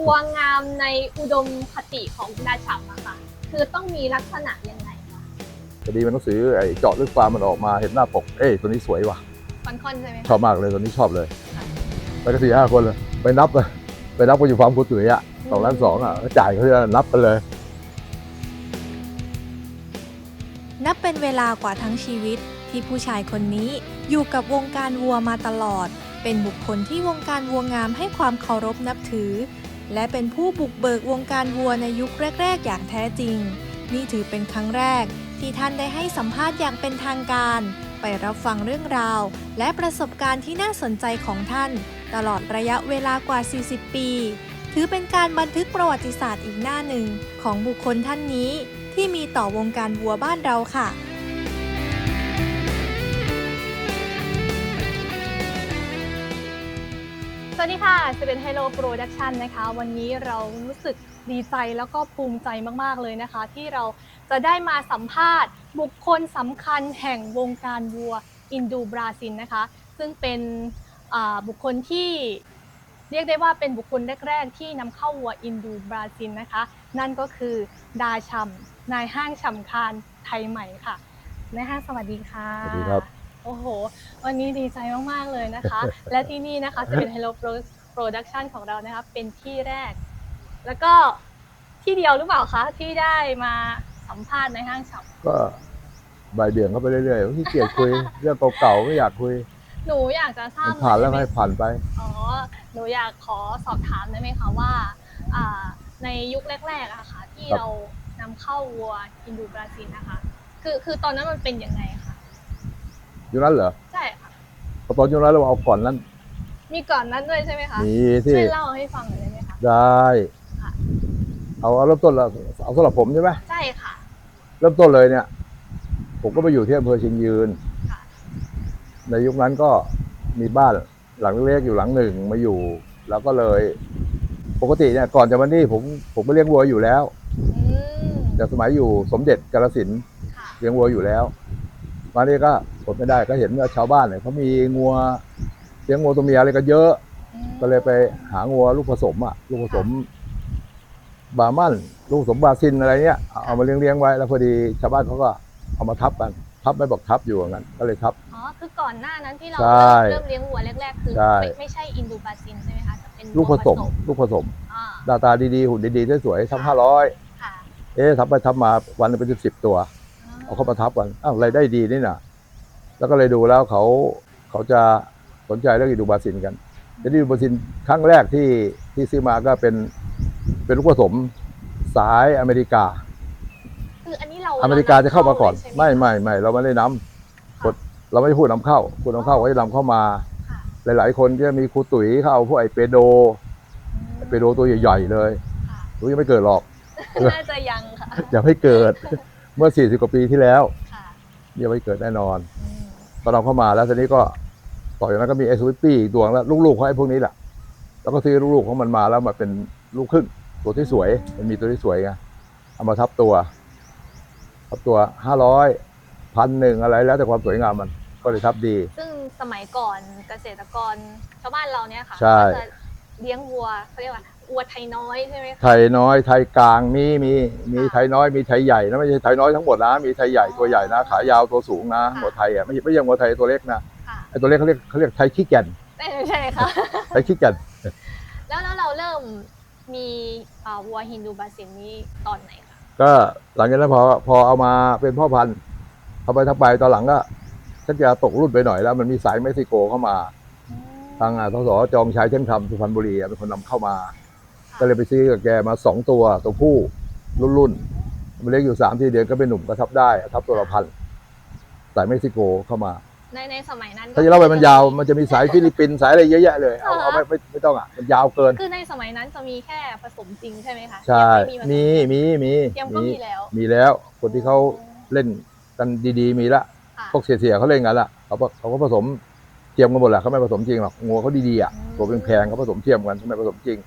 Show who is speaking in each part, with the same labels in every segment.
Speaker 1: บัวงามในอุดมคติของดาฉับอะค่ะ คือต้องมีลักษณะยังไงคะ
Speaker 2: พอดีมันหนังสือไอ้เจาะลึกฟาร์มมันออกมาเห็นหน้าปก เอ้ยตัวนี้สวยว่ะ
Speaker 1: คอนคอนใช่ไหม
Speaker 2: ช
Speaker 1: คะ
Speaker 2: อบมากเลยตัวนี้ชอบเลย
Speaker 1: ค่ะ
Speaker 2: ไปกันสี่ห้าคนเลยไปนับเลยไปนับกันอยู่ฟาร์มกูตุ๋ยอะสองล้านสองอะก็จ่ายเขาจะนับกันเลย
Speaker 3: นับเป็นเวลากว่าทั้งชีวิตที่ผู้ชายคนนี้อยู่กับวงการวัวมาตลอด เป็นบุคคลที่วงการวัวงามให้ความเคารพนับถือ และเป็นผู้บุกเบิกวงการวัวในยุคแรก ๆ อย่างแท้จริง นี่ถือเป็นครั้งแรก ที่ท่านได้ให้สัมภาษณ์อย่างเป็นทางการ ไปรับฟังเรื่องราว และประสบการณ์ที่น่าสนใจของท่าน ตลอดระยะเวลากว่า 40 ปี ถือเป็นการบันทึกประวัติศาสตร์อีกหน้าหนึ่ง ของบุคคลท่านนี้ ที่มีต่อวงการวัวบ้านเราค่ะ
Speaker 1: สวัสดีค่ะจะเป็น Hello Production นะคะ วันนี้เรารู้สึกดีใจแล้วก็ภูมิใจมาก ๆ เลยนะคะ ที่เราจะได้มาสัมภาษณ์ บุคคลสำคัญแห่งวงการวัวอินดูบราซิลนะคะ ซึ่งเป็นบุคคลที่เรียกได้ว่าเป็นบุคคลแรก ๆ ที่นำเข้าวัวอินดูบราซิลนะคะ นั่นก็คือดาชัมนายห้างฉ่ำคานไทยใหม่ค่ะนายห้างสวัสดีค่ะ
Speaker 2: สวัสดีครับ
Speaker 1: โอ้โห วันนี้ดีใจมาก ๆ เลยนะคะ และที่นี่นะคะจะเป็น Hello Pro Production ของเรานะคะ เป็นที่แรก แล้วก็ที่เดียวหรือเปล่าคะที่ได้มาสัมภาษณ์ในห้างช็อป
Speaker 2: ก็บ่ายเบี่ยงเข้าไปเรื่อยๆขี้เกียจคุย เรื่องเก่าๆไม่อยากคุย
Speaker 1: หนูอยากจะทราบ
Speaker 2: มันผ่านแล้ว
Speaker 1: หน่
Speaker 2: ให้
Speaker 1: อยได้ไหม
Speaker 2: ผ่านไป
Speaker 1: อ๋อ หนูอยากขอสอบถามได้ไหมคะว่าอ่า ในยุคแรกๆอะค่ะ ที่
Speaker 2: ครับ
Speaker 1: เรานำเข้าวัวอินดูบราซิลนะคะ คือคือตอนนั้นมันเป็นยังไงคะ
Speaker 2: อยู่นั้นเหรอ
Speaker 1: ใช่ค่ะ
Speaker 2: พอตอนอยู่นั้นเราเอาก่อนนั้น
Speaker 1: มีก่อนนั้นด้วยใช่ไหมคะ
Speaker 2: มีที่
Speaker 1: ช่วยเล่าให้ฟังหน่อยได้ไหมคะ
Speaker 2: ได้
Speaker 1: ค่ะ
Speaker 2: เอาเอาเริ่มต้นละเอาสำหรับผมใช่ไหม
Speaker 1: ใช่ค่ะ
Speaker 2: เริ่มต้นเลยเนี่ย ผมก็ไปอยู่ที่อำเภอเชียงยืน
Speaker 1: ค่ะ
Speaker 2: ในยุคนั้นก็มีบ้านหลังเล็กๆอยู่หลังหนึ่งมาอยู่ แล้วก็เลย ปกติเนี่ยก่อนจะมานี่ผมผมก็เลี้ยงวัวอยู่แล้ว
Speaker 1: อืม
Speaker 2: แต่สมัยอยู่สมเด็จกาลสินธุ์
Speaker 1: ค่ะ
Speaker 2: เลี้ยงวัวอยู่แล้ว มานี่ก็อดไม่ได้ก็เห็นว่าชาวบ้านเนี่ยเขามีงัวเลี้ยงงัวตัวเมียอะไรกันเยอะ
Speaker 1: อืม
Speaker 2: ก็เลยไปหางัวลูกผสมอะลูกผสม บาร์มันลูกผสมบราซินอะไรเงี้ยเอาเอามาเลี้ยงเลี้ยงๆไว้แล้วพอดีชาวบ้านเขาก็เอามาทับกันทับไม่บอกทับอยู่อย่างนั้นก็เลยทับ
Speaker 1: อ๋อคือก่อนหน้านั้นที่เรา
Speaker 2: ใช่
Speaker 1: เริ่มเริ่มเลี้ยงวัวแรกๆคือ
Speaker 2: ใช่
Speaker 1: ไม่ไม่ใช่อินดูบราซินใช่ไหมคะแต่เป็น
Speaker 2: ลูกผสม
Speaker 1: วัว
Speaker 2: ลูกผสม
Speaker 1: อ่า
Speaker 2: หน้าตาดีๆหุ่นดีๆสวยๆทำห้าร้อย
Speaker 1: ค่ะ
Speaker 2: เอ๊ะทับไปทับมาวันหนึงเป็นสิบสิบตัว เอาเข้ามาทับกันอ้าวรายได้ดีนี่นะแล้วก็เลยดูแล้วเขาเขาจะสนใจเรื่องอินดูบราซินกันอินดูบราซินครั้งแรกที่ที่ซื้อมาก็เป็นเป็นลูกผสมสายอเมริกา
Speaker 1: คืออันนี้เรา
Speaker 2: อเมริกาจะเข้ามาก่อน
Speaker 1: ลยใช่ห
Speaker 2: ไม่ไม่ไม่เราไม่ได้นำกดเราไม่ได้พูดนำเข้าพูดนำเข้าเขาจะนำเข้ามา
Speaker 1: ค่ะ
Speaker 2: หลาย ๆ คนก็มีครูตุ๋ยเขาเอาพวกไอเปโด
Speaker 1: อืม
Speaker 2: เปโดตัวใหญ่ ๆ เลย
Speaker 1: ค่ะ
Speaker 2: รู้ยังไม่เกิดหรอก
Speaker 1: น่าจะยังค่ะ
Speaker 2: ยังไม่เกิดเมื่อ 40 กว่าปีที่แล้ว
Speaker 1: ค่ะ
Speaker 2: ยังไม่เกิดแน่นอน
Speaker 1: อืม
Speaker 2: พอเราเข้ามาแล้วทีนี้ก็ต่อจากนั้นก็มีเอสวิปี้ดวงแล้วลูกๆของไอ้พวกนี้แหละแล้วก็ซื้อลูกๆของมันมาแล้วมาเป็นลูกครึ่งตัวที่สวย มันมีตัวที่สวยไงเอามาทับตัวทับตัวห้าร้อยพันหนึ่งอะไรแล้วแต่ความสวยงามมันก็เลยทับดี
Speaker 1: ซึ่งสมัยก่อนเกษตรกรชาวบ้านเราเนี่ยค่ะ
Speaker 2: ใช่
Speaker 1: ก็จะเลี้ยงวัวเขาเรียกว่า วัวไทยน้อยใช่ไหมคะ
Speaker 2: ไทยน้อยไทยกลางมีมีมี
Speaker 1: ค่ะ
Speaker 2: ไทยน้อยมีไทยใหญ่นะไม่ใช่ไทยน้อยทั้งหมดนะมีไทยใหญ่ตัวใหญ่นะขายาวตัวสูงนะ
Speaker 1: ค่ะ
Speaker 2: หัวไทยอะไม่ใช่ไม่ใช่หัวไทยตัวเล็กนะ
Speaker 1: ค่ะ
Speaker 2: ไอ้ตัวเล็กเขาเรียกเขาเรียกไทยขี้แก่น
Speaker 1: ใช่ใช่ค่ะ
Speaker 2: ไทยขี้แก่น
Speaker 1: แล้วแล้วเราเริ่มมีอ่าวัวฮินดูบราซิลนี้ตอนไหนคะ
Speaker 2: ก็หลังจากนั้นพอพอเอามาเป็นพ่อพันธุ์ทำไปทำไปตอนหลังก็ชักจะตกรุ่นไปหน่อยแล้ว มันมีสายเม็กซิโกเข้ามา
Speaker 1: อืม
Speaker 2: ทางอ่าทศจองชัยเช่นคำสุพรรณบุรีอะเป็นคนนำเข้ามา
Speaker 1: ค่ะ
Speaker 2: ก็เลยไปซื้อกับแกมาสองตัวตัวผู้รุ่นรุ่นๆมันเล็กอยู่สามที่เดือนก็เป็นหนุ่มก็ทับได้ทับตัวละพันสายเม็กซิโกเข้ามา
Speaker 1: ในในสมัยนั้นก็
Speaker 2: ถ้าจะเล่าไปมันยาวมันจะมีสายฟิลิปปินส์สายอะไรเยอะแยะเลยเอาเอาไม่ไม่ไม่ต้องอะมันยาวเกิน
Speaker 1: คือในสมัยนั้นจะมีแค่ผสมจริงใช่ไหมคะ
Speaker 2: ใช่
Speaker 1: ยังไผส
Speaker 2: มีมีมี
Speaker 1: เทียมก็มีแล้ว
Speaker 2: มีแล้วคนที่เขาเล่นกันดีๆมีละ
Speaker 1: ค่ะ
Speaker 2: พวกเสียๆเขาเล่นกันละเขาก็เขาก็ผสมเทียมกันหมดแหละเขาไม่ผสมจริงหรอกงัวเขาดีๆอะ
Speaker 1: อืม
Speaker 2: ตัวแพงๆเขาผสมเทียมกันเขาไม่ผสมจริง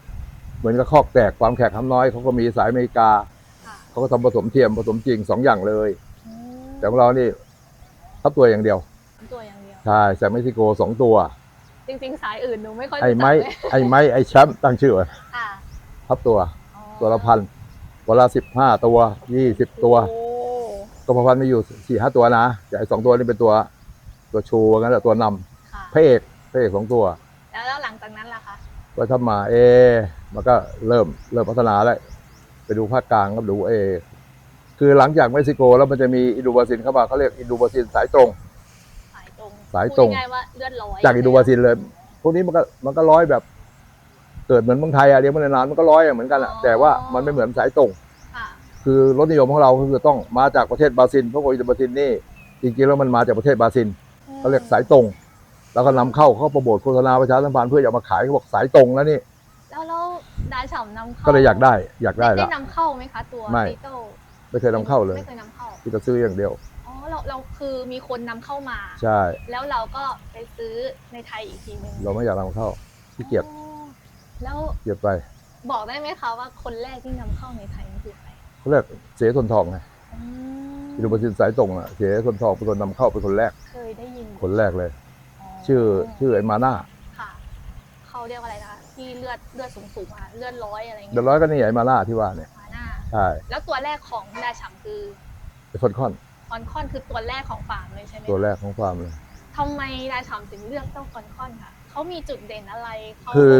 Speaker 2: เหมือนกับคอกแตกความแขกคำน้อยเขาก็มีสายอเมริกา
Speaker 1: ค่ะ
Speaker 2: เขาก็ทำผสมเทียมผสมจริงสองอย่างเลย
Speaker 1: อืม
Speaker 2: แต่ของเรานี่ทับตัวอย่างเดียว
Speaker 1: ตัวอย่างเดียว
Speaker 2: ใช่สายเม็กซิโกสองตัว
Speaker 1: จริงๆ สายอื่นหนูไม่ค่อย
Speaker 2: ไอ้
Speaker 1: รู้จัก
Speaker 2: ไม้
Speaker 1: เลย
Speaker 2: ไอ้ไม้ไอ้แชมป์ตั้งชื่อไว้
Speaker 1: ค่ะ
Speaker 2: ทับตัว
Speaker 1: อ๋อ
Speaker 2: ตัวละพันตัวละสิบห้าตัวยี่สิบตัว
Speaker 1: โอ้
Speaker 2: ก็พอพันมีอยู่สี่ห้าตัวนะแต่ไอ้สองตัวนี้เป็นตัว ตัวชูว่างั้นแหละตัวนำ
Speaker 1: ค่ะ
Speaker 2: พระเอกพระเอกสองตัว
Speaker 1: แล้วแล้วหลังจากนั้นล่ะคะ
Speaker 2: ก็ทำมาเอะมันก็เริ่มเริ่มพัฒนาแล้ว ไปดูภาคกลางก็ดูเอ คือหลังจากเม็กซิโก แล้วมันจะมีอินโดบราซินเข้ามาเขาเรียกอินโดบราซินสายตรง
Speaker 1: สายตรง
Speaker 2: สายตรง
Speaker 1: พูดง่ายๆว่าเลือดร้อย
Speaker 2: จากอินโดบราซินเลย พวกนี้มันก็มันก็ร้อยแบบ เกิดเหมือนเมืองไทยอะเลี้ยงมานานๆมันก็ร้อยอะเหมือนกันอะแต่ว่ามันไม่เหมือนสายตรง
Speaker 1: ค่ะ
Speaker 2: คือรสนิยมของเราก็คือต้องมาจากประเทศบราซิลเพราะว่าอินโดบราซินนี่จริงๆแล้วมันมาจากประเทศบราซิลเขาเรียกสายตรง แล้วก็นำเข้าเข้าโปรโมทโฆษณาประชาสัมพันธ์เพื่อจะเอามาขายเขาบอกสายตรงแล้วนี่
Speaker 1: แล้วแล้วดาฉ่ำนำเข้า
Speaker 2: ก็เลยอยากได้ อยากได้
Speaker 1: ได้
Speaker 2: ละ
Speaker 1: นำเข้าไหมคะตัว
Speaker 2: ไม่
Speaker 1: ดิจิตอล
Speaker 2: ไม่เคยนำเข้าเลย
Speaker 1: ไม่เคยนำเข้า
Speaker 2: ที่จะซื้ออย่างเดียว
Speaker 1: อ๋อเราเราคือมีคนนำเข้ามา
Speaker 2: ใช่
Speaker 1: แล้วเราก็ไปซื้อในไทยอีกทีนึง
Speaker 2: เราไม่อยากนำเข้าขี้เกียจ
Speaker 1: อ๋อแล้ว
Speaker 2: เกียจไป
Speaker 1: บอกได้ไหมคะว่าคนแรกที่นำเข้าในไทยนี่คือใคร
Speaker 2: เขาเรียกเสียทนทองไง
Speaker 1: อืม
Speaker 2: อินโดบราซินสายตรงอะเสียทนทองเป็นคนนำเข้าเป็นคนแรก
Speaker 1: เคยได้ยิน
Speaker 2: คนแรกเลย ชื่อชื่อไอ้มาน่า
Speaker 1: ค่ะเขาเรียกว่าอะไรนะคะที่เลือดเลือดสูงสูงๆอะเลือดร้อยอะไร
Speaker 2: เดื
Speaker 1: เงี้
Speaker 2: อยดร้อยก็นี่ไอ้มาน่าที่ว่าเนี่ย
Speaker 1: มาหน้า
Speaker 2: ใช่
Speaker 1: แล้วตัวแรกของดาฉ่ำคือ
Speaker 2: ไอ้คนค่อน
Speaker 1: คอนคอนคือตัวแรกของฟาร์มเลยใช่ไหม
Speaker 2: ตัวแรกของฟาร์มเลย
Speaker 1: ทำไมดาฉ่ำถึงเลือกเจ้าคอนคอนค่ะเขามีจุดเด่นอะไรเขา
Speaker 2: คือ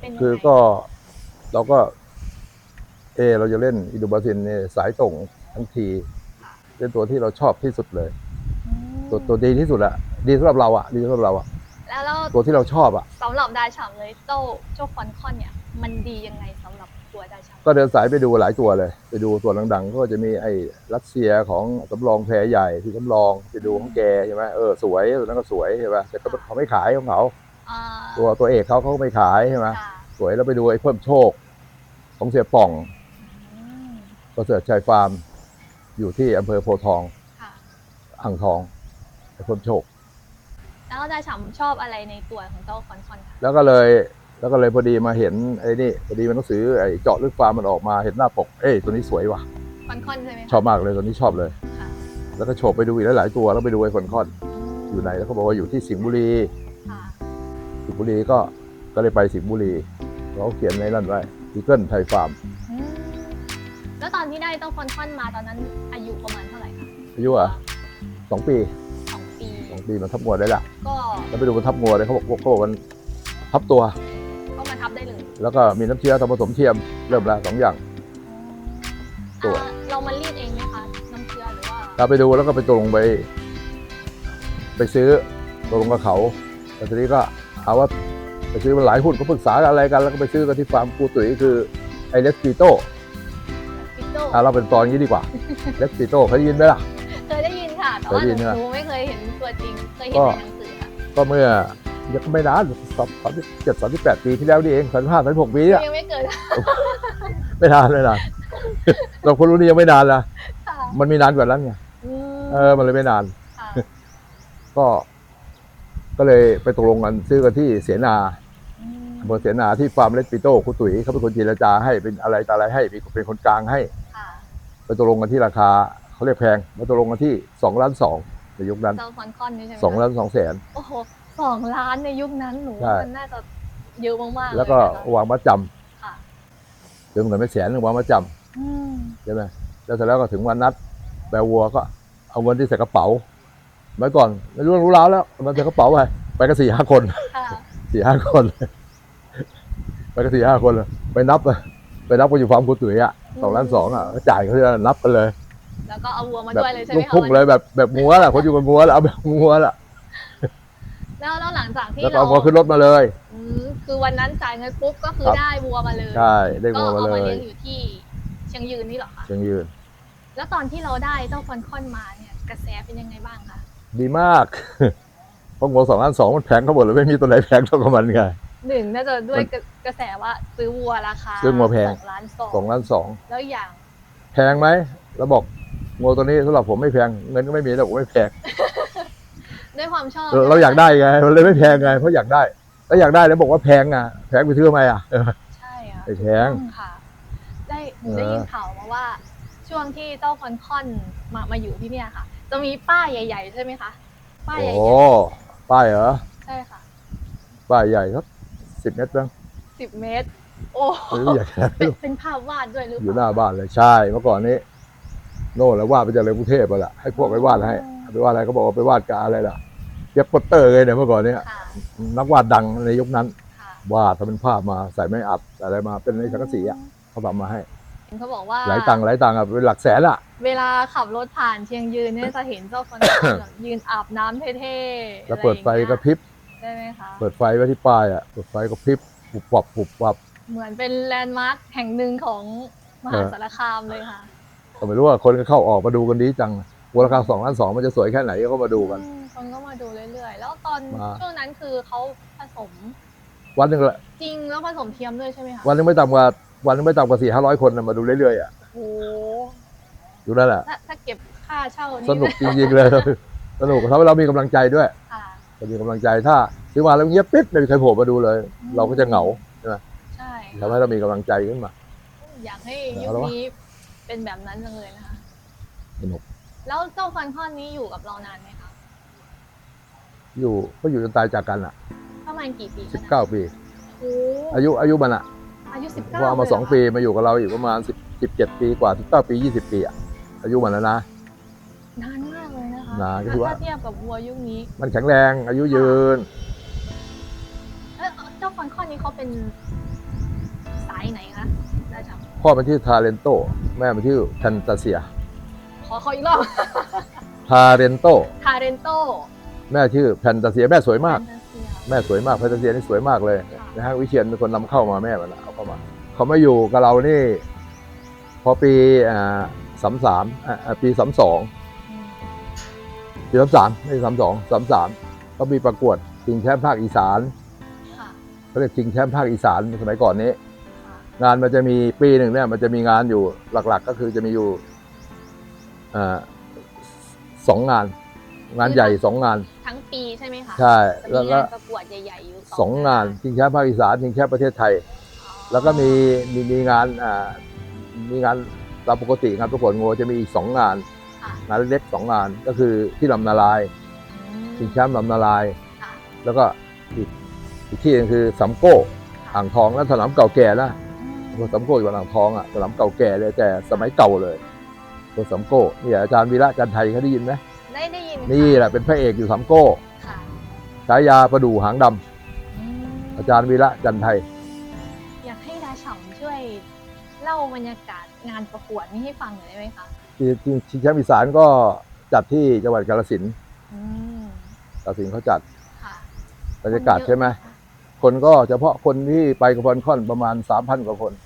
Speaker 1: เป็นยังไง
Speaker 2: คือก็เราก็เออเราจะเล่นอินโดบราซินเนี่ยสายตรงทั้งทีเป็นตัวที่เราชอบที่สุดเลย
Speaker 1: อืม
Speaker 2: ตัวตัวดีที่สุดอะ ดีสำหรับเราอะดีสำหรับเราอะ
Speaker 1: แล้วแล้ว
Speaker 2: ตัวที่เราชอบอะ
Speaker 1: สำหรับดาฉ่ำเลยเจ้าเจ้าคอนคอนเนี่ย มันดียังไงสำหรับตัวดาฉ่ำ
Speaker 2: ก็เดินสายไปดูหลายตัวเลย ไปดูตัวดังๆ ก็จะมีไอ้รัสเซียของสำรองแพรใหญ่ที่สำรองไปดูของแกใช่ไหมเออสวยตัวนั้นก็สวยใช่ไหมแต่ก็เขาไม่ขายของเขา
Speaker 1: อ่า
Speaker 2: ตัวตัวเอกเขาเขาไม่ขายใช่ไหม
Speaker 1: ค่ะ
Speaker 2: สวยแล้วไปดูไอ้เพิ่มโชค ของเสียป่อง
Speaker 1: อืม
Speaker 2: ประเสริฐชัยฟาร์ม อยู่ที่อำเภอโพธิ์ทอง
Speaker 1: ค่ะ
Speaker 2: อ่างทองไอ้เพิ่มโชค
Speaker 1: แล้วดาฉ่ำชอบอะไรในตัวของเจ้าคอนคอนค่ะ
Speaker 2: แล้วก็เลยแล้วก็เลยพอดีมาเห็นไอ้นี่พอดีมันหนังสือไอ้เจาะลึกฟาร์มมันออกมาเห็นหน้าปก เอ้ยตัวนี้สวยว่ะ
Speaker 1: คอนคอนใช่ไหมคะ
Speaker 2: ชอบมากเลยตัวนี้ชอบเลย
Speaker 1: ค่ะ
Speaker 2: แล้วก็โฉบไปดูอีกหลายๆตัวแล้วไปดูไอ้คนค่อนอยู่ไหนแล้วเขาบอกว่าอยู่ที่สิงห์บุรี
Speaker 1: ค่ะ
Speaker 2: สิงห์บุรีก็ก็เลยไปสิงห์บุรีเขาเขียนในนั่นไว้อีเกิลไทยฟาร์ม
Speaker 1: อืมแล้วตอนที่ได้เจ้าคอนคอนมาตอนนั้นอายุประมาณเท่าไหร่คะ
Speaker 2: อายุอะสองปี
Speaker 1: สองปี
Speaker 2: สองปีมันทับงัวได้ละ
Speaker 1: ก็
Speaker 2: แล้วไปดูมันทับงัวเลยเขาบอกเขาบอกมันทับตัว
Speaker 1: ก็มาทับได้เลย
Speaker 2: แล้วก็มีน้ำเชื้อทำผสมเทียมเริ่มละสองอย่าง ตัว
Speaker 1: อ่าเรามารีดเองไหมคะน้ำเชื้อหรือว่า
Speaker 2: เราไปดูแล้วก็ไปตกลงไป ไปซื้อตกลงกับเขาแต่ทีนี้ก็หาว่าไปซื้อมันหลายหุ้นก็ปรึกษากันอะไรกันแล้วก็ไปซื้อกันที่ฟาร์มกูตุ๋ยคือไอเลสปิโต
Speaker 1: ปิโต้
Speaker 2: อะเราเป็นตอนนี้ดีกว่า เลสปิโตเคยได้ยินไหมล่ะ
Speaker 1: เคยได้ยินค่ะแต่ว่า
Speaker 2: เคยได้ยิน
Speaker 1: ห
Speaker 2: ใช่ไหม
Speaker 1: นูไม่ เคยเห็นตัวจริง เคยเห็น
Speaker 2: ก็
Speaker 1: ในหนังสือค่ะ
Speaker 2: ก็เมื่อยังไม่นานสามสามสิบเจ็ดสามสิบแปดปีที่แล้วนี่เองสามสิบห้าสามสิบหกปีเนี่ย
Speaker 1: ยังไม่เกิด
Speaker 2: ไม่นานไม่นานเราคนรุ่นนี้ยังไม่นานนะ
Speaker 1: ค่ะ
Speaker 2: มันมีนานกว่านั้นไง
Speaker 1: อืม
Speaker 2: เออ มันเลยไม่นาน
Speaker 1: ค่ะ
Speaker 2: ก็ ก็เลยไปตกลงกันซื้อกันที่เสนา
Speaker 1: อืม
Speaker 2: อำเภอเสนาที่ฟาร์มเลสปิโต้คุณตุ๋ยเขาเป็นคนเจรจาให้เป็นอะไรต่ออะไรให้เป็นคนกลางให้
Speaker 1: ค่ะ
Speaker 2: ไปตกลงกันที่ราคาเขาเรียกแพงมาตกลงกันที่สองล้านสอง ในยุคนั้น
Speaker 1: เจ้าคอนคอนนี่ใช่ไหมคะ
Speaker 2: สองล้านสองแสน
Speaker 1: โอ้โหสองล้านในยุคนั้นหนู
Speaker 2: ใช่
Speaker 1: ว่ามันน่าจะเยอะมากๆ
Speaker 2: แล้วก็
Speaker 1: เยนะคะ
Speaker 2: วางมาจ
Speaker 1: ค่ะำ
Speaker 2: เดิมเงินไม่แสนหนึ่งวางมาจ
Speaker 1: อืมำ
Speaker 2: ใช่ไหมแล้วเสร็จแล้วก็ถึงวันนัดแปลวัวก็เอาเงินที่ใส่กระเป๋าเมื่อก่อนไม่รู้เรื่องรู้ราวแล้วเอามันใส่กระเป๋าไปไปกันสี่ห้าคน
Speaker 1: ค่ะ
Speaker 2: สี่ห้าคน ไปกันสี่ห้าคนเลยไปนับอะไปนับกันอยู่ฟาร์มคุณตุ๋ยอะสองล้านสองอะก็จ่ายเขาจะนับกันเลย
Speaker 1: แล้วก็เอาวัวมา
Speaker 2: แบบ
Speaker 1: ด้วยเลยใช่ไห
Speaker 2: ลู
Speaker 1: ม
Speaker 2: ก
Speaker 1: คะ
Speaker 2: ทุ่ง
Speaker 1: วัน
Speaker 2: เลย
Speaker 1: นี้
Speaker 2: แบบแบบงัวแหละคนอยู่กับงัวแหละเอาแบบงัวแหละ
Speaker 1: แล้วแล้วหลังจากที่
Speaker 2: แล้วก็
Speaker 1: เรา
Speaker 2: เอางัวขึ้นรถมาเลย
Speaker 1: อืมคือวันนั้นจ่ายเงินปุ๊บก็คือ
Speaker 2: ครับ
Speaker 1: ได้วัวมาเลย
Speaker 2: ใช่ได้
Speaker 1: ก็
Speaker 2: งัวมา
Speaker 1: เอา
Speaker 2: เล
Speaker 1: มายเลี้ยงอยู่ที่เชียงยืนนี่เหรอคะ
Speaker 2: เชียงยืน
Speaker 1: แล้วตอนที่เราได้เจ้าคอนคอนมาเนี่ยกระแสเป็นยังไงบ้างคะ
Speaker 2: ดีมาก เพราะงัวสองล้านสองมันแพงเขาหมดเลยไม่มีตัวไหนแพงเท่ากับมันไง
Speaker 1: หนึ่งน่าจะด้วย
Speaker 2: มัน
Speaker 1: กระกระแสว่าซื้อวัวราคา
Speaker 2: ซื้อวัวแพง
Speaker 1: สองล้านสอง
Speaker 2: สองล้านสอง
Speaker 1: แล้วอย่าง
Speaker 2: แพงไหมแล้วบอก งัวตัวนี้สำหรับผมไม่แพงเงินก็ไม่มีแต่ผมไม่แพง
Speaker 1: ด้วยความชอบ
Speaker 2: เราเราอยากได้ไงมันเลยไม่แพงไงเพราะอยากได้แล้วอยากได้แล้วบอกว่าแพงอะแพงไปซื้อทำไมอะ
Speaker 1: ใช่ค่ะ
Speaker 2: ไอ้แพง
Speaker 1: ต้องค่ะ ได้หนูได้ยินข่าวมาว่า ช่วงที่เจ้าคอนคอนมามาอยู่ที่เนี่ยค่ะ จะมีป้ายใหญ่ ๆ ใช่ไหมคะป้ายใหญ่
Speaker 2: โอ้ป้ายเหรอ
Speaker 1: ๆใช่ค่ะ
Speaker 2: ป้ายใหญ่สักสิบเมตรบ้าง
Speaker 1: สิบเมตร โอ้
Speaker 2: ไม่รู้อยากแค่ไหน
Speaker 1: เป็นเป็นภาพวาดด้วยหรือ
Speaker 2: อ
Speaker 1: เปล่า
Speaker 2: ยู่หน้าบ้านเลยใช่เมื่อก่อนนี้ โน่นแล้ววาดไปจากเลยกรุงเทพไปละให้พวกไปวาดให้ไปวาดอะไรก็บอกว่าไปวาดกาอะไรล่ะเก็บโปสเตอร์เลยเนี่ยเมื่อก่อนเนี้ย
Speaker 1: ค่ะ
Speaker 2: นักวาดดังในยุคนั้น
Speaker 1: ค่ะ
Speaker 2: วาดทำเป็นภาพมาใส่ไม้อัดใส่อะไรมาเป็นในสังกะสีอะเขาทำมาให้
Speaker 1: เห็นเขาบอกว่า
Speaker 2: หลายตังค์หลายตังค์อะเป็นหลักแสนอะ
Speaker 1: เวลาขับรถผ่านเชียงยืนเนี่ยจะเห็นเจ้าฟันแบบยืนอาบน้ำเท่ๆ
Speaker 2: แล้วเปิดไฟ
Speaker 1: อะรอย่าง
Speaker 2: ก
Speaker 1: งี้
Speaker 2: ระพริบ
Speaker 1: ใช่ไหมคะ
Speaker 2: เปิดไฟไว้ที่ป้ายอะเปิดไฟกระพริบปุบปับปุบปับ
Speaker 1: เหมือนเป็นแลนด์มาร์คแห่งหนึ่งของมหาสารคามเลยค่ะ
Speaker 2: ก็ไม่รู้ว่าคนก็เข้าออกมาดูกันดีจังมูลค่าสองล้านสองมันจะสวยแค่ไหนก็มาดูกัน
Speaker 1: อืมคนก็มาดูเรื่อยๆ แล้วตอน
Speaker 2: มา
Speaker 1: ช่วงนั้นคือเขาผสม
Speaker 2: วันหนึ่งละ
Speaker 1: จริงแล้วผสมเทียมด้วยใช่ไหมคะ
Speaker 2: วันหนึงไม่ต่ำกว่าวันหนึงไม่ต่ำกว่าสี่ห้าร้อยคนน่ะมาดูเรื่อยๆอะ
Speaker 1: โอ้โห
Speaker 2: อยู่นั่นแหละ
Speaker 1: ถ้าถ้าเก็บค่าเช่านี่
Speaker 2: สนุกจริงๆเลยสนุกทำให้เรามีกำลังใจด้วย
Speaker 1: ค่ะ
Speaker 2: มีกำลังใจถ้าซื้อมาแล้วเงียบปิดไม่มีใครโผล่มาดูเลย เราก็จะเหงาใช่ไหม
Speaker 1: ใช่
Speaker 2: ทำให้เรามีกำลังใจขึ้นมา
Speaker 1: อยากให้
Speaker 2: เอา
Speaker 1: ยุค
Speaker 2: แล้ววะ
Speaker 1: นี้ เป็นแบบนั้นจังเลยนะคะ
Speaker 2: สนุก
Speaker 1: แล้วเจ้าฟันข้อนนี้อยู่กับเรานานไหมคะ
Speaker 2: อยู่ก็อยู่จนตายจากกันอะ
Speaker 1: ประมาณกี่ปี
Speaker 2: สิบ
Speaker 1: คะ
Speaker 2: เก้าปี
Speaker 1: โอ้
Speaker 2: อายุอายุมันอะ
Speaker 1: อายุสิบเก้า
Speaker 2: ว่ามาสองปีมาอยู่กับเราอีกประมาณสิบสิบเจ็ดปีกว่าสิบเก้าปียี่สิบปีอะอายุมันแล้วนะ
Speaker 1: นานมากเลยนะคะ
Speaker 2: นานก็คือว่า
Speaker 1: ถ้าเทียบกับวัวยุคนี้
Speaker 2: มันแข็งแรง อายุยืน
Speaker 1: เอ้ยเจ้าฟันข้อนนี้เขาเป็น
Speaker 2: พ่อมันชื่อทาเรนโต แม่มันชื่อแพนตาเซียำ
Speaker 1: ขอขออีกรอบ
Speaker 2: ทาเรนโต
Speaker 1: ทาเรนโต
Speaker 2: แม่ชื่อแพนตาเซียแม่สวยมาก
Speaker 1: แฟนตาเซีย
Speaker 2: แม่สวยมากแพนตาเซียนี่สวยมากเลย
Speaker 1: ค่ะ
Speaker 2: นะฮะวิเชียนเป็นคนนำเข้ามาแม่มันน่ะเอาเข้ามาเขามาอยู่กับเรานี่ พอปีอ่าสามสามอ่าปีสามสอง
Speaker 1: อืม
Speaker 2: ปีสามสามไม่สามสองสามสามก็มีประกวดชิงแชมป์ภาคอีสาน
Speaker 1: ค่ะ
Speaker 2: เขาเรียกชิงแชมป์ภาคอีสานสมัยก่อนนี้
Speaker 1: ค่ะ
Speaker 2: งานมันจะมีปีหนึ่งเนี่ย มันจะมีงานอยู่หลัก ๆ ก็คือจะมีอยู่อ่าสองงาน งานใหญ่สองงาน
Speaker 1: ทั้งปีใช่ไหมคะ
Speaker 2: ใช่
Speaker 1: จะ
Speaker 2: แล้ว
Speaker 1: มี
Speaker 2: ก็
Speaker 1: งานประกวดใหญ่ๆอยู่
Speaker 2: สองงานชิงแชมป์ภาคอีสานชิงแชมป์ประเทศไทย แล้วก็มีมีมีงานอ่ามีงานตามปกติงานประกวดงูจะมีอีกสองงาน
Speaker 1: ค่ะ
Speaker 2: งานเล็กๆสองงานก็คือที่ลำนาลาย
Speaker 1: อืม
Speaker 2: ชิงแชมป์ลำนาลาย
Speaker 1: ค่ะ
Speaker 2: แล้วก็อีกอีกที่หนึงคือสำโก้อ่างทองแล้วสนามเก่าแก่นะ
Speaker 1: อืม
Speaker 2: สำโก้อยู่อ่างทองอะสนามเก่าแก่เลยแต่สมัยเก่าเลยตัวสำโก้นี่อาจารย์วีระจันไทยเขาได้ยินไหม
Speaker 1: ได้ได้ยิน
Speaker 2: นี่แหละเป็นพระเอกอยู่สำโก้
Speaker 1: ค่ะ
Speaker 2: ฉายาประดู่หางดำ
Speaker 1: อืม
Speaker 2: อาจารย์วีระจันไทย
Speaker 1: อยากให้ดาฉ่ำช่วยเล่าบรรยากาศงานประกวดนี้ให้ฟังหน่อยได้ไหมคะ
Speaker 2: ที่ที่ชิงแชมป์อีสานก็จัดที่จังหวัดกาฬสินธุ์
Speaker 1: อืม
Speaker 2: กาฬสินธุ์เขาจัด
Speaker 1: ค่ะ
Speaker 2: บรรยากาศใช่ไหมคนก็เฉพาะคนที่ไปกระพรค่อนประมาณ3,000กว่าคน
Speaker 1: ฮะ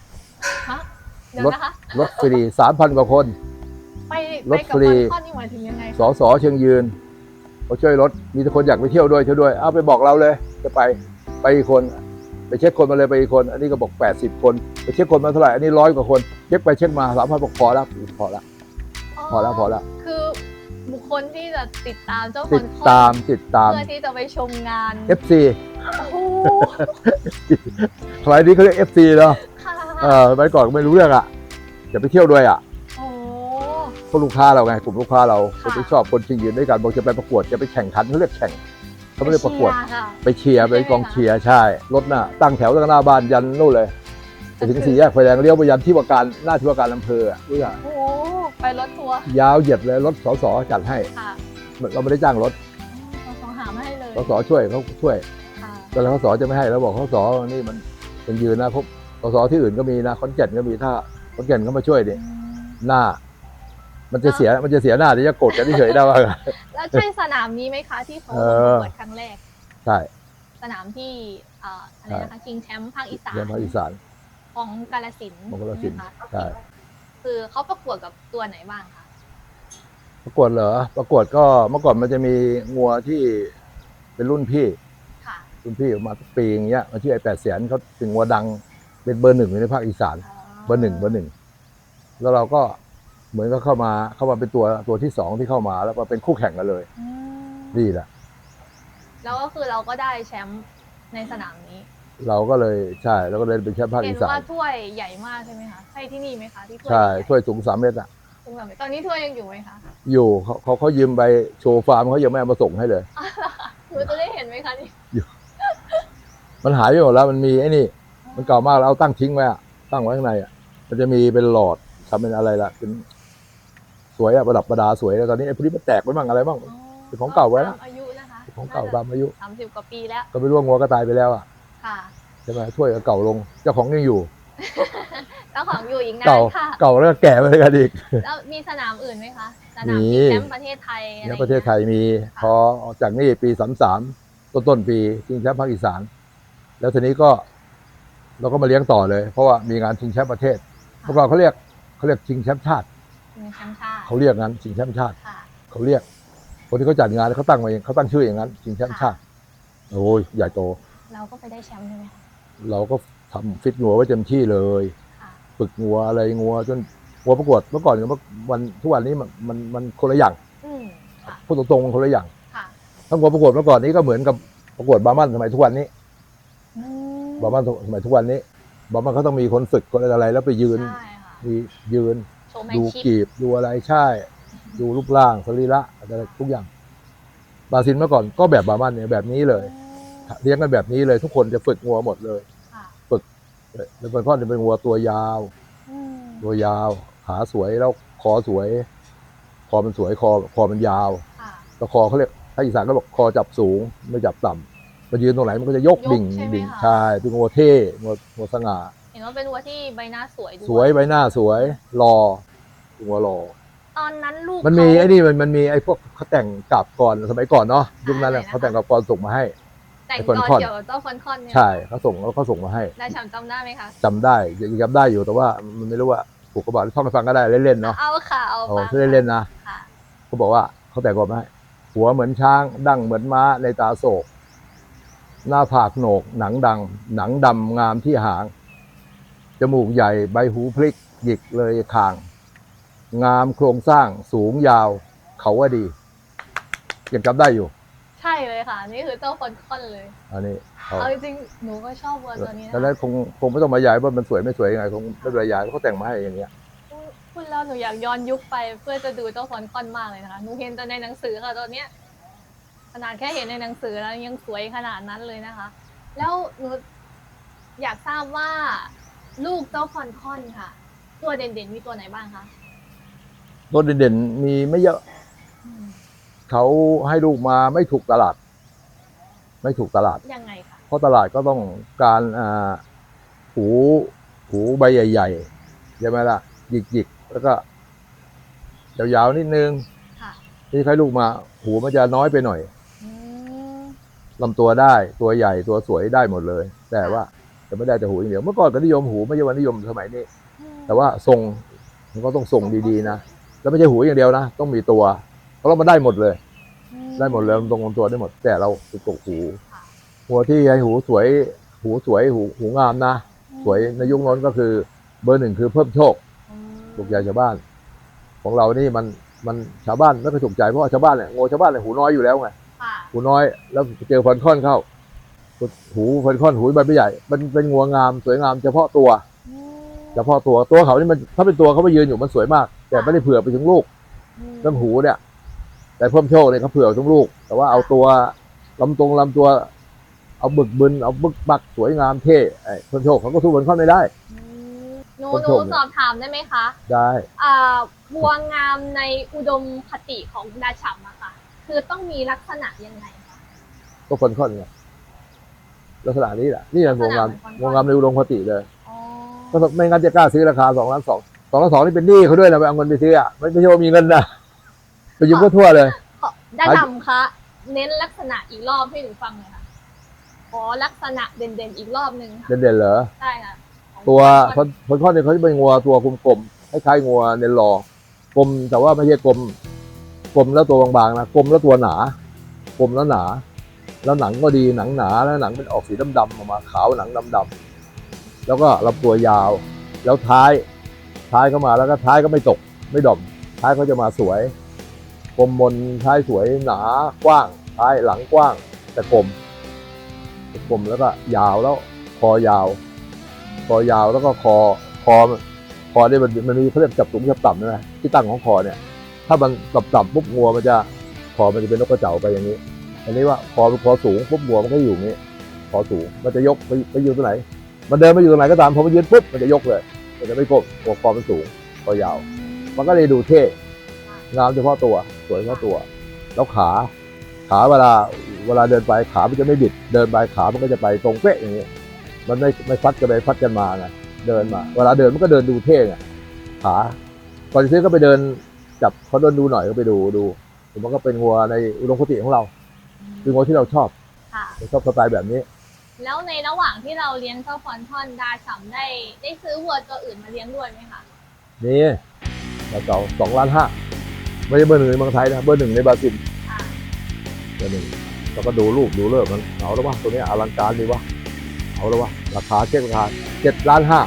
Speaker 1: เดี๋ยว
Speaker 2: รถ
Speaker 1: นะคะ
Speaker 2: รถฟรี3,000กว่าคน
Speaker 1: ไป
Speaker 2: ร
Speaker 1: ไป
Speaker 2: ถ
Speaker 1: กับ
Speaker 2: ฟรี
Speaker 1: บอลคอนนี่หมายถึงยังไง
Speaker 2: สอสอเชียงยืนเขาช่วยรถมีแต่คนอยากไปเที่ยวด้วยเที่ยวด้วยเอาไปบอกเราเลย จะไปไปอีกคน ไปเช็คคนมาเลยไปอีกคน อันนี้ก็บอก 80 คนไปเช็คคนมาเท่าไหร่อันนี้ร้อยกว่าคนเช็คไปเช็คมาสามพันบอกพอแล้วพอแล้วพอแล้วพอแล้ว
Speaker 1: คือบุคคลที่จะติดตามเจ้าบ
Speaker 2: ติ
Speaker 1: อ
Speaker 2: ด
Speaker 1: ลคอน
Speaker 2: ตามติดตาม
Speaker 1: เพื่อที่จะไปชมงาน
Speaker 2: FC
Speaker 1: โอ้โห
Speaker 2: สมัยนี้เขาเรียก FC เนาะ
Speaker 1: ค่ะ
Speaker 2: เออสมัยก่อนก็ไม่รู้เรื่องอะจะไปเที่ยวด้วยอะ
Speaker 1: โอ้
Speaker 2: พวกลูกค้าเราไงกลุ่มลูกค้าเราค
Speaker 1: ค่ะ
Speaker 2: นที่ชอบคนชิงยืนด้วยกันบอกจะไปประกวดจะไปแข่งขันเขาเรียกแข่งเขาไม่ได้ประกวด
Speaker 1: เชียค่ะ
Speaker 2: ไปเชียร์ไปกองเชียร์ใช่รถน่ะตั้งแถวตั้งหน้าบ้านยันนู่นเลยไปถึงสี่แยกไฟแดงเลี้ยวไปยันที่ว่าการหน้าที่ว่าการอำเภออะนี่อะ
Speaker 1: โอ้โหไปรถทัวร์
Speaker 2: ยาวเหยียดเลยรถสสจัดให้
Speaker 1: ค่ะ
Speaker 2: เราไม่ได้จ้างรถ
Speaker 1: เราสองหามาให้เลย
Speaker 2: สสช่วยเขาช่วย
Speaker 1: ค่ะ
Speaker 2: ตอนแรกสสจะไม่ให้แล้วบอกสสนี่มันเป็นยืนนะพวก สสที่อื่นก็มีนะขอนแก่นก็มีถ้าขอนแก่นก็มาช่วยดิ
Speaker 1: อืม
Speaker 2: หน้า มันจะเสียมันจะเสียหน้าเดี๋ยวจะโกรธกันเฉยๆได้ว่า
Speaker 1: แล้วใช่สนามนี้ไหมคะที่เขา
Speaker 2: เอ
Speaker 1: ป
Speaker 2: อ
Speaker 1: ระกวดครั้งแรก
Speaker 2: ใช่
Speaker 1: สนามที่เอ่ออะไรนะคะชิงแชมป์ภาคอีสาน
Speaker 2: เรียนภาคอีสาน
Speaker 1: ของกาลสินธุ์
Speaker 2: ของกาฬสินธุ์
Speaker 1: ใช่ไหมคะ
Speaker 2: ใช่
Speaker 1: คือเขาประกวดกับตัวไหนบ้างคะ
Speaker 2: ประกวดเหรอประกวดก็เมื่อก่อนมันจะมีงัวที่เป็นรุ่นพี่
Speaker 1: ค่ะ
Speaker 2: รุ่นพี่มาทุกปีอย่างเงี้ยมาชื่อไอ้แปดแสนเขาเป็นงัวดัง เป็นเบอร์หนึ่งในภาคอีสาน เบอร์หนึ่งเบอร์หนึ่งแล้วเราก็เหมือนก็เข้ามาเข้ามาเป็นตัวตัวที่สองที่เข้ามา แล้วก็เป็นคู่แข่งกันเลย
Speaker 1: อืม
Speaker 2: นี่แหละ
Speaker 1: แล้วก็คือเราก็ได้แชมป์ในสนามนี้
Speaker 2: เราก็เลยใช่แล้วก็เลยเป็นแชมป์ภาค
Speaker 1: เห็
Speaker 2: อี
Speaker 1: น
Speaker 2: สา
Speaker 1: ว่านถ้วยใหญ่มากใช่ไหมคะใช่ที่นี่ไหมคะที่ถ้วย
Speaker 2: ใช่
Speaker 1: ใหญ่
Speaker 2: ถ้วยสูงสามเมตรอะ
Speaker 1: ตรงแบบตอนนี้ถ้วยยังอยู่ไหมคะ
Speaker 2: อยู่เขาเขาเขายืมไปโชว์ฟาร์มเขายังไม่เอามาส่งให้เลย
Speaker 1: หนูจะได้เห็นไหมคะนี่
Speaker 2: มันหายไปหมดแล้วมันมีไอ้นี่ มันมันเก่ามากแล้วเอาตั้งทิ้งไว้อะตั้งไว้ข้างในอะมันจะมีเป็นหลอดทำเป็นอะไรล่ะ เป็นสวยอะประดับประดาสวยแล้วตอนนี้ไอ้พวกนี้มันแตกไปบ้างอะไรบ้าง เป็นของเก่าไว้นะ
Speaker 1: ตมอายุนะคะ
Speaker 2: ของเก่าตามอายุ
Speaker 1: สามสิบกว่าปีแล้ว
Speaker 2: ก็ไม่รู้ว่างัวก็ตายไปแล้วอะ
Speaker 1: ค่ะ
Speaker 2: ใช่ไหมถ้วยก็เก่าลง เจ้าของยังอยู่
Speaker 1: เจ้าของอยู่อีกนา
Speaker 2: เก่าน
Speaker 1: ค่ะ
Speaker 2: เก่าแล้วก็แก่ไปเลยกันอีก
Speaker 1: แล้วมีสนามอื่นไหมคะ สนาม
Speaker 2: มี
Speaker 1: ชิงแชมป์ประเทศไทยอะไร
Speaker 2: ใน
Speaker 1: อย่าง
Speaker 2: ประเทศไทยมีพอออกจากนี่ปีสามสามต้นต้นๆปีชิงแชมป์ภาคอีสานแล้วทีนี้ก็ เราก็มาเลี้ยงต่อเลย เพราะว่ามีงานชิงแชมป์ประเทศเมื่อก่อนเขาเรียกเขาเรียกชิงแชมป์ชาติ
Speaker 1: ชิงแชมป์ชาติ
Speaker 2: เขาเรียกงั้นชิงแชมป์ชาติ
Speaker 1: ค่ะ
Speaker 2: เขาเรียก คนที่เขาจัดงานเขาตั้งมาเองเขาตั้งชื่ออย่างนั้นชิงแชมป์ชาติโอ้ยใหญ่โต
Speaker 1: เราก็ไปได้แชมป์ใช่ไหมคะ
Speaker 2: เราก็ทำฟิตงัวไว้เต็มที่เลย
Speaker 1: ค่ะ
Speaker 2: ฝึกงัวอะไรงัวจนงัวประกวดเมื่อก่อนกับเมื่อวันทุกวันนี้มันมันมันคนละอย่าง
Speaker 1: อืมค่ะ
Speaker 2: พูดตรงๆมันคนละอย่าง
Speaker 1: ค่ะ
Speaker 2: ถ้างัวประกวดเมื่อก่อนนี้ก็เหมือนกับประกวดบาร์มันสมัยทุกวันนี้
Speaker 1: อืม
Speaker 2: บาร์มันสมัยทุกวันนี้บาร์มันเขาต้องมีคนฝึกคนอะไรแล้วไปยืน
Speaker 1: ใช่ค่ะ
Speaker 2: มียืน
Speaker 1: โชว์แมน
Speaker 2: ดู
Speaker 1: ชิพ
Speaker 2: กีบดูอะไรใช่ ดูรูปร่างสรีระอะไรทุกอย่างบราซิลเมื่อก่อนก็แบบบาร์มันเนี่ยแบบนี้เลย เลี้ยงกันแบบนี้เลยทุกคนจะฝึกงัวหมดเลย
Speaker 1: ค่ะ
Speaker 2: แล้วเป็นข้อจะเป็นงัวตัวยาว
Speaker 1: อืม
Speaker 2: ตัวยาว ขาสวยแล้วคอสวย คอมันสวยคอคอมันยาว
Speaker 1: ค่ะ
Speaker 2: แล้วคอเขาเรียกถ้าอีสานก็บอกคอจับสูงไม่จับต่ำ มายืนตรงไหนมันก็จะยก
Speaker 1: ยก
Speaker 2: ดิ่ง
Speaker 1: ใช่ไหม
Speaker 2: ดิ่ง
Speaker 1: คะ
Speaker 2: ใช่เป็นงัวเท่งัวงัวสง่า
Speaker 1: เห็นว่าเป็นวัวที่ใบหน้าสวยด้วย
Speaker 2: สวยใบหน้าสวยรอเป็นงัวรอ
Speaker 1: ตอนนั้นลูก
Speaker 2: มันมี
Speaker 1: เขา
Speaker 2: ไอ้นี่มันมันมีไอ้พวกเขาแต่งกับก่อนสมัยก่อนเนาะยุคนั้นน่ะ
Speaker 1: อะไรนะคะ
Speaker 2: เขาแต่งกับก่อนส่งมาให้
Speaker 1: แต่ง
Speaker 2: ไอ้
Speaker 1: ตอน
Speaker 2: คอน
Speaker 1: เกี่ยวกับเจ้าคอนคอนเนี่ย
Speaker 2: ใช่เขาส่งแล้วเขาส่งมาให้
Speaker 1: ได้แชมป์จำได้ไหมคะ
Speaker 2: จำได้ยังจำได้อยู่แต่ว่ามันไม่รู้ว่าถูกกระบอกหรือท่องให้ฟังก็ได้เล่นๆเนาะ
Speaker 1: เอาค่ะเอา
Speaker 2: โอ้
Speaker 1: ฟัง
Speaker 2: ถ้าเล่นๆนะ
Speaker 1: ค่ะ
Speaker 2: เขาบอกว่าเขาแต่งก่อนมาให้หัวเหมือนช้างดั้งเหมือนม้าในตาโศก หน้าผากโหนก หนังดัง หนังดำงามที่หาง จมูกใหญ่ใบหูพลิกหยิกเลยคาง งามโครงสร้างสูงยาว เขาว่าดียังจำได้อยู่
Speaker 1: ใช่เลยค่ะ นี่คือเจ้าคอนคอนเลย
Speaker 2: อันนี้เขา
Speaker 1: เอาจริงๆหนูก็ชอบวัวตัวนี้นะ
Speaker 2: ดังนั้นคงคงไม่ต้องมาย้ายว่ามันสวยไม่สวยยังไงคงไม่เป็นไรย้ายเขาแต่งมาให้อย่างเงี้ย
Speaker 1: พูดแล้วหนูอยากย้อนยุคไปเพื่อจะดูเจ้าคอนคอนมากเลยนะคะหนูเห็นแต่ในหนังสือค่ะตัวเนี้ย ขนาดแค่เห็นในหนังสือแล้วยังสวยขนาดนั้นเลยนะคะ แล้วหนูอยากทราบว่าลูกเจ้าคอนคอนค่ะ ตัวเด่นๆ มีตัวไหนบ้างคะ
Speaker 2: ตัวเด่นๆมีไม่เยอะ เขาให้ลูกมาไม่ถูกตลาด ไม่ถูกตลาด
Speaker 1: ยังไงคะ
Speaker 2: เพราะตลาดก็ต้องการอ่าหูหูใบใหญ่ๆใช่ไหมล่ะหยิกหยิกๆแล้วก็ยาวๆนิดนึง
Speaker 1: ค่ะ
Speaker 2: ที่ใครลูกมา หูมันจะน้อยไปหน่อย
Speaker 1: อืม
Speaker 2: ลำตัวได้ตัวใหญ่ตัวสวยได้หมดเลย แต่ว่าจะไม่ได้แต่หูอย่างเดียวเมื่อก่อนก็นิยมหูไม่ใช่ว่านิยมสมัยนี้ แต่ว่าทรงมันก็ต้องทรงดีๆนะแล้วไม่ใช่หูอย่างเดียวนะ ต้องมีตัวเพราะเรามันได้หมดเลย ได้หมดเลยมันตรงลำตัวได้หมด แต่เราติดกหู หัวที่ให้หูสวยหูสวยหูหูงามนะ สวยในยุคนั้นก็คือเบอร์หนึ่งคือเพิ่มโชคถูกใจชาวบ้าน ของเรานี่มันมันชาวบ้านไม่เคอยถูกใจเพราะชาวบ้านเนี่ยโง่ชาวบ้านเนี่ยหูน้อยอยู่แล้วไง หูน้อย แล้วเจอฟันค่อนเข้า หูฟันค่อนหูใบไม่ใหญ่ มันเป็นงัวงามสวยงามเฉพาะตัว
Speaker 1: อืม
Speaker 2: เฉพาะตัวตัวเขานี่มันถ้าเป็นตัวเขาไปยืนอยู่มันสวยมาก แต่ไม่ได้เผื่อไปถึงลูก
Speaker 1: ม
Speaker 2: เรื่องหูเนี่ย แต่เพิ่มโชคเนี่ยเขาเผื่อทุกลูก แต่ว่าเอาตัวลำตรงลำตัว เอาบึกบึนเอาบึกบักสวยงามเท่ไอ้เพิ่มโชคเขาก็สู้มันค่อนไม่ได้
Speaker 1: อืมหนู
Speaker 2: คน
Speaker 1: ห
Speaker 2: ช
Speaker 1: นู
Speaker 2: มเนี่ย
Speaker 1: สอบถามได้ไหมคะ
Speaker 2: ได้
Speaker 1: อ่าวัวงามในอุดมคติของดาฉัมอะ ค่ะคือต้องมีลักษณะยังไงคะ
Speaker 2: ก็คนค่อนไงลักษณะนี้แหละนี่แหละงวงงาม
Speaker 1: ลักษณะเหมือนคนค่อน
Speaker 2: งวงงามในอุดมคติเลย
Speaker 1: อ๋อ
Speaker 2: ก็ไม่งั้นจะกล้าซื้อราคาสองล้านสองสองล้านสองนี่เป็นหนี้เขาด้วยนะไปเอาเงินไปซื้ออะไม่ไม่ใช่ว่ามีเงินนะไปยืมก็ทั่วเลย
Speaker 1: ขอดาฉัมคะเน้นลักษณะอีกรอบให้หนูฟังหน่อยค่ะขอลักษณะเด่นๆอีกรอบหนึ่งค่ะ
Speaker 2: เด่นๆเหรอ
Speaker 1: ใช่ค่ะของ
Speaker 2: ตัว
Speaker 1: ค
Speaker 2: คนนคนข้อเนี่ยเขาจะเป็นงัวตัวกลมๆคล้ายๆงัวเนลลอกลมแต่ว่าไม่ใช่กลม กลมแล้วตัวบางๆนะกลมแล้วตัวหนากลมแล้วหนา แล้วหนังก็ดีหนังหนาแล้วหนังเป็นออกสีดำๆออกมาขาวหนังดำๆแล้วก็ลำตัวยาว แล้วท้ายท้ายเข้ามาแล้วก็ท้ายก็ไม่ตกไม่ดอมท้ายเขาจะมาสวยกลมบนท้ายสวยหนากว้าง ท้ายหลังกว้างแต่กลมกลมแล้วก็ยาวแล้วคอยาว คอยาวแล้วก็คอคอคอเนี่ยมันมันมีเขาเรียกจับสูงจับต่ำนะที่ตั้งของคอเนี่ย ถ้ามันต่ำต่ำปุ๊บงัวมันจะคอมันจะเป็นนกกระเจ้าไปอย่างนี้ อันนี้ว่าคอคอสูงปุ๊บงัวมันก็อยู่อย่างนี้คอสูงมันจะยกไปไปอยู่ตรงไหน มันเดินมาอยู่ตรงไหนก็ตามพอมันยืนปุ๊บมันจะยกเลยมันจะไม่ก้มหัวคอมันสูงคอยาว มันก็เลยดูเท่งามเฉพาะตัวสวยเฉพาะตัว แล้วขา ขาเวลาเวลาเดินไปขามันจะไม่บิด เดินไปขามันก็จะไปตรงเป๊ะอย่างนี้มันไม่ไม่ฟัดกันไปฟัดกันมาไงเดินมา เวลาเดินมันก็เดินดูเท่ไงขาก่อนจะซื้อก็ไปเดิน จับเขาเดินดูหน่อยก็ไปดูดูมันก็เป็นงัวในอุดมคติของเรา คืองัวที่เราชอบ
Speaker 1: ค่ะ
Speaker 2: เราชอบสไตล์แบบนี้
Speaker 1: แล้วในระหว่างที่เราเลี้ยงเจ้าฟอนทอนดาฉ่ำได้ได้ซื้อวัวตัวอื่นมาเลี้ยงด้วยไหมคะ
Speaker 2: นี่เราสองสองล้านห้าไม่ใช่เบอร์หนึ่งในเมืองไทยนะเบอร์หนึ่งในบราซิล
Speaker 1: ค่ะ
Speaker 2: เบอร์หนึ่งเราก็ดูรูปดูเลิกมันเอาแล้ววะตัวเนี้ยอลังการดีวะเอาแล้ววะราคาเช็คราคาเจ็ดล้านห้า